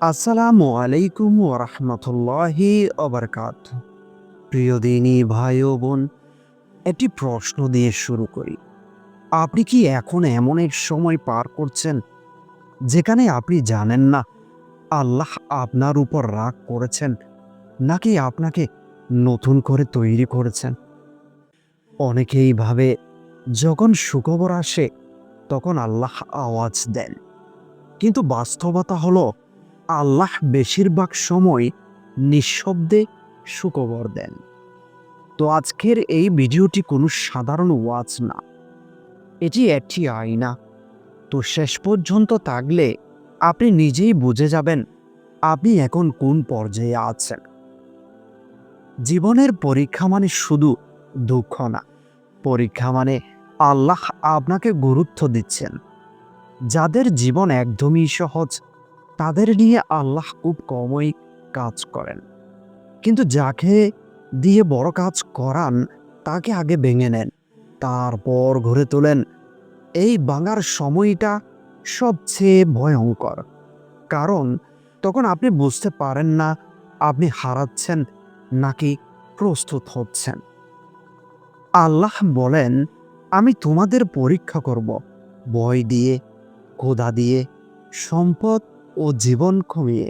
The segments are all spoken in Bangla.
আসসালামু আলাইকুম ওরহমতুল্লাহি অবরকাত প্রিয় দিনী ভাই ও বোন, একটি প্রশ্ন দিয়ে শুরু করি। আপনি কি এখন এমন এক সময় পার করছেন, যেখানে আপনি জানেন না আল্লাহ আপনার উপর রাগ করেছেন, নাকি আপনাকে নতুন করে তৈরি করেছেন? অনেকেই ভাবে, যখন সুখবর আসে, তখন আল্লাহ আওয়াজ দেন। কিন্তু বাস্তবতা হলো আল্লাহ বেশিরভাগ সময় নিঃশব্দে সুখবর দেন। তো আজকের এই ভিডিওটি কোনো সাধারণ ওয়াজ না। এটি একটি আয়না তো শেষ পর্যন্ত থাকলে আপনি নিজেই বুঝে যাবেন আপনি এখন কোন পর্যায়ে আছেন। জীবনের পরীক্ষা মানে শুধু দুঃখ না। পরীক্ষা মানে আল্লাহ আপনাকে গুরুত্ব দিচ্ছেন। যাদের জীবন একদমই সহজ তাদের নিয়ে আল্লাহ খুব কমই কাজ করেন। কিন্তু যাকে দিয়ে বড় কাজ করান, তাকে আগে ভেঙে নেন, তারপর ঘুরে তোলেন। এই বাঙার সময়টা সবচেয়ে ভয়ঙ্কর। কারণ তখন আপনি বুঝতে পারেন না, আপনি হারাচ্ছেন নাকি প্রস্তুত হচ্ছেন। আল্লাহ বলেন, আমি তোমাদের পরীক্ষা করব। ভয় দিয়ে, ক্ষুধা দিয়ে, সম্পদ ও জীবন কমিয়ে।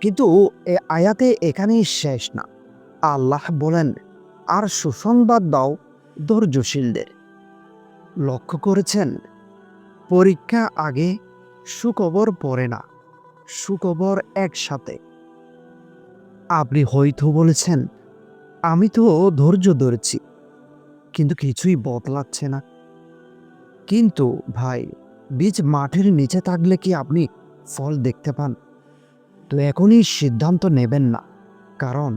কিন্তু এ আয়াতে এখানেই শেষ না। আল্লাহ বলেন, আর সুসংবাদ দাও ধৈর্যশীলদের। লক্ষ্য করেছেন, পরীক্ষা আগে সুখবর পড়ে না, সুখবর একসাথে। আপনি হয়তো বলেছেন, আমি তো ধৈর্য ধরেছি, কিন্তু কিছুই বদলাচ্ছে না। কিন্তু ভাই, বীজ মাঠের নিচে থাকলে কি আপনি ফল দেখতে পান, তো এখনই সিদ্ধান্ত নেবেন না। কারণ,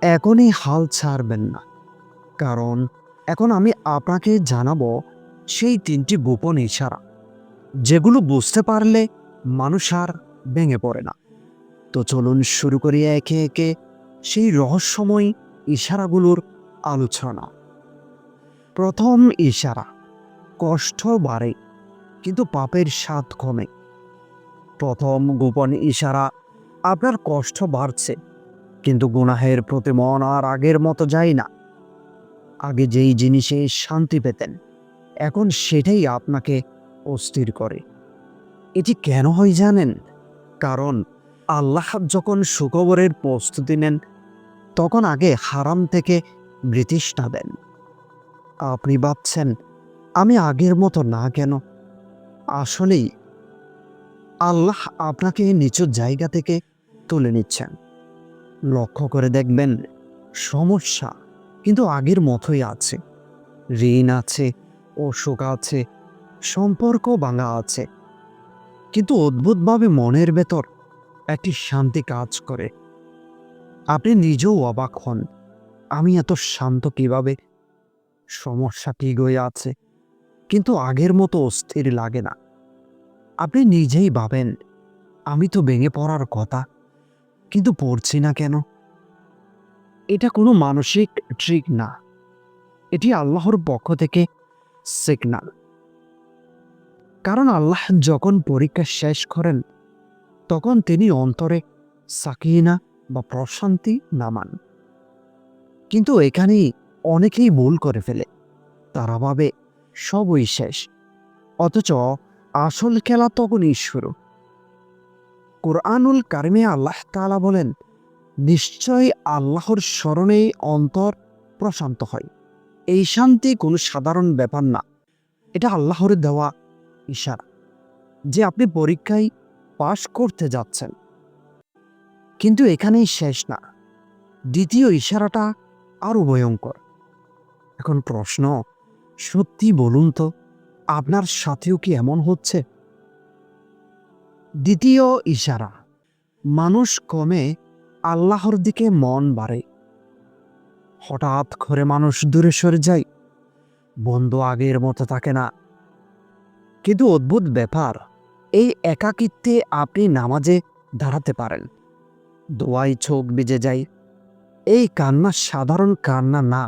এখনই হাল ছাড়বেন না। কারণ, এখন আমি আপনাকে জানাব সেই তিনটি গোপন ইশারা, যেগুলো বুঝতে পারলে মানুষ আর ভেঙে পড়ে না। তো চলুন শুরু করি একে একে সেই রহস্যময় ইশারাগুলোর আলোচনা। প্রথম ইশারা, কষ্ট বাড়ে, কিন্তু পাপের স্বাদ কমে। প্রথম গোপন ইশারা, আপনার কষ্ট বাড়ছে, কিন্তু গুনাহের প্রতি মন আর আগের মতো যায় না। আগে যেই জিনিসে শান্তি পেতেন, এখন সেটাই আপনাকে অস্থির করে। এটি কেন হয় জানেন? কারণ আল্লাহ যখন সুখবরের প্রস্তুতি নেন, তখন আগে হারাম থেকে বৃতিষ্ঠা দেন। আপনি ভাবছেন, আমি আগের মতো না কেন? আসলেই আল্লাহ আপনাকে নিচু জায়গা থেকে তুলে নিচ্ছেন। লক্ষ্য করে দেখবেন, সমস্যা কিন্তু আগের মতোই আছে। ঋণ আছে, অসুখ আছে, সম্পর্ক ভাঙা আছে। কিন্তু অদ্ভুতভাবে মনের ভেতর একটি শান্তি কাজ করে। আপনি নিজেও অবাক হন, আমি এত শান্ত কীভাবে? সমস্যা কি গয়ে আছে, কিন্তু আগের মতো অস্থির লাগে না। আপনি নিজেই ভাবেন, আমি তো ভেঙে পড়ার কথা, কিন্তু পড়ছি না কেন? এটা কোনো মানসিক ট্রিক না। এটি আল্লাহর পক্ষ থেকে সিগনাল কারণ আল্লাহ যখন পরীক্ষা শেষ করেন, তখন তিনি অন্তরে সাকিনা বা প্রশান্তি নামান। কিন্তু এখানেই অনেকেই ভুল করে ফেলে। তারা ভাবে সবই শেষ। অথচ আসল খেলা তখনই শুরু কোরআনুল কারিমে আল্লাহ তালা বলেন নিশ্চয় আল্লাহর স্মরণেই অন্তর প্রশান্ত হয়। এই শান্তি কোনো সাধারণ ব্যাপার না। এটা আল্লাহর দেওয়া ইশারা। যে আপনি পরীক্ষায় পাশ করতে যাচ্ছেন। কিন্তু এখানেই শেষ না। দ্বিতীয় ইশারাটা আরও ভয়ঙ্কর। এখন প্রশ্ন, সত্যি বলুন তো আপনার সাথেও কি এমন হচ্ছে? দ্বিতীয় ইশারা, মানুষ কমে আল্লাহর দিকে মন বাড়ে। হঠাৎ করে মানুষ দূরে সরে যায়, বন্ধু আগের মতো থাকে না। কিন্তু অদ্ভুত ব্যাপার, এই একাকিত্বে আপনি নামাজে দাঁড়াতে পারেন। দোয়াই চোখ বেজে যায়। এই কান্না সাধারণ কান্না না,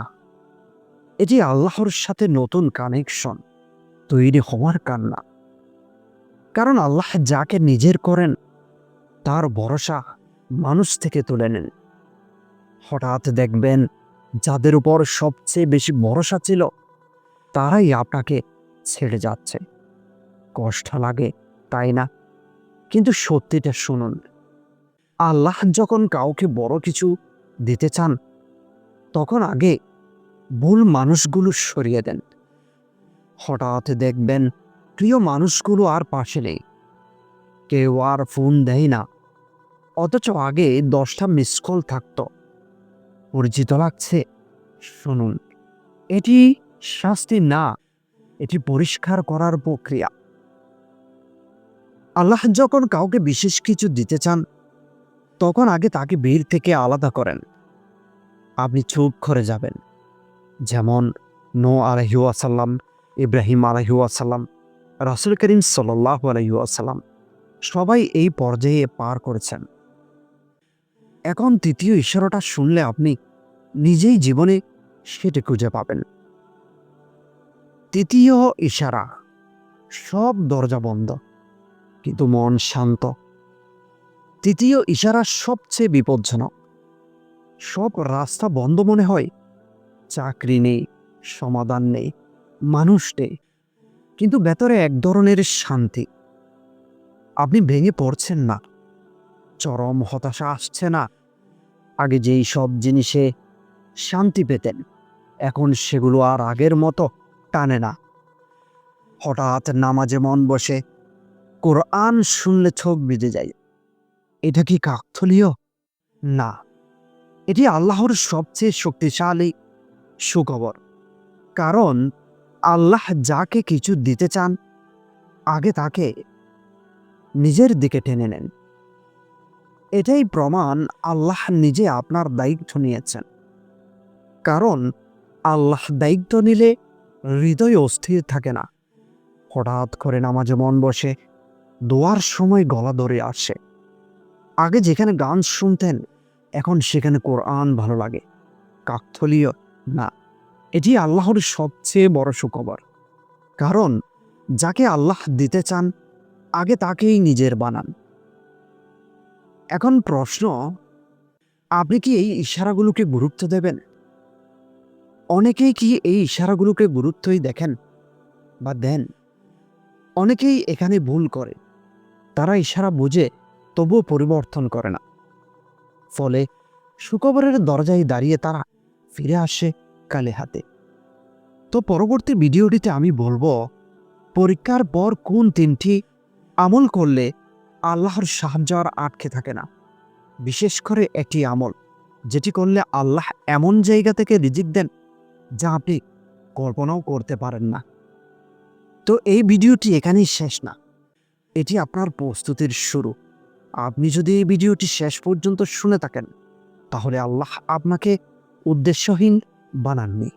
এটি আল্লাহর সাথে নতুন কানেকশন তৈরি হওয়ার কান্না। কারণ আল্লাহ যাকে নিজের করেন, তার ভরসা মানুষ থেকে তুলে নেন। হঠাৎ দেখবেন, যাদের উপর সবচেয়ে বেশি ভরসা ছিল, তারাই আপনাকে ছেড়ে যাচ্ছে। কষ্ট লাগে, তাই না? কিন্তু সত্যিটা শুনুন, আল্লাহ যখন কাউকে বড় কিছু দিতে চান, তখন আগে ভুল মানুষগুলো সরিয়ে দেন। হঠাৎ দেখবেন প্রিয় মানুষগুলো আর পাশে নেই। কেউ আর ফোন দেয় না। অথচ আগে দশটা মিস কল থাকত। পরিচিত লাগছে। শুনুন, এটি শাস্তি না, এটি পরিষ্কার করার প্রক্রিয়া। আল্লাহ যখন কাউকে বিশেষ কিছু দিতে চান, তখন আগে তাকে ভিড় থেকে আলাদা করেন। আপনি চুপ করে যাবেন। যেমন নো আলহিউসাল্লাম ইব্রাহিম আলহিউসাল্লাম রাসুল করিম সাল্লাহ আলহিউসাল্লাম সবাই এই পর্যায়ে পার করেছেন। এখন তৃতীয় ইশারাটা শুনলে আপনি নিজেই জীবনে সেটি খুঁজে পাবেন। তৃতীয় ইশারা, সব দরজা বন্ধ, কিন্তু মন শান্ত। তৃতীয় ইশারা সবচেয়ে বিপজ্জনক, সব রাস্তা বন্ধ মনে হয়, চাকরি নেই, সমাধান নেই। মানুষ নেই কিন্তু ভেতরে এক ধরনের শান্তি। আপনি ভেঙে পড়ছেন না। চরম হতাশা আসছে না। আগে যেই সব জিনিসে শান্তি পেতেন, এখন সেগুলো আর আগের মতো টানে না। হঠাৎ নামাজে মন বসে কোরআন শুনলে চোখ বেজে যায়। এটা কি কাকথলীয়? না। এটি আল্লাহর সবচেয়ে শক্তিশালী সুখবর। কারণ আল্লাহ যাকে কিছু দিতে চান, আগে তাকে নিজের দিকে টেনে নেন। এটাই প্রমাণ আল্লাহ নিজে আপনার দায়িত্ব নিয়েছেন। কারণ আল্লাহ দায়িত্ব নিলে হৃদয় অস্থির থাকে না। হঠাৎ করে নামাজে মন বসে, দোয়ার সময় গলা ধরে আসে। আগে যেখানে গান শুনতেন, এখন সেখানে কোরআন ভালো লাগে। কাকথলীয় না। এটি আল্লাহর সবচেয়ে বড় সুখবর। কারণ, যাকে আল্লাহ দিতে চান, আগে তাকেই নিজের বানান। এখন প্রশ্ন, আপনি কি এই ইশারাগুলোকে গুরুত্ব দেবেন? অনেকেই কি এই ইশারাগুলোকে গুরুত্বই দেখেন বা দেন? অনেকেই এখানে ভুল করে। তারা ইশারা বুঝে, তবুও পরিবর্তন করে না। ফলে সুখবরের দরজায় দাঁড়িয়ে তারা ফিরে আসে কালে হাতে। তো পরবর্তী ভিডিওটিতে আমি বলব, পরীক্ষার পর কোন তিনটি আমল করলে আল্লাহর সাহায্য আর আটকে থাকে না? বিশেষ করে একটি আমল, যেটি করলে আল্লাহ এমন জায়গা থেকে রিজিক দেন যা আপনি কল্পনাও করতে পারেন না। তো এই ভিডিওটি এখানেই শেষ না। এটি আপনার প্রস্তুতির শুরু। আপনি যদি এই ভিডিওটি শেষ পর্যন্ত শুনে থাকেন, তাহলে আল্লাহ আপনাকে উদ্দেশ্যহীন বানাননি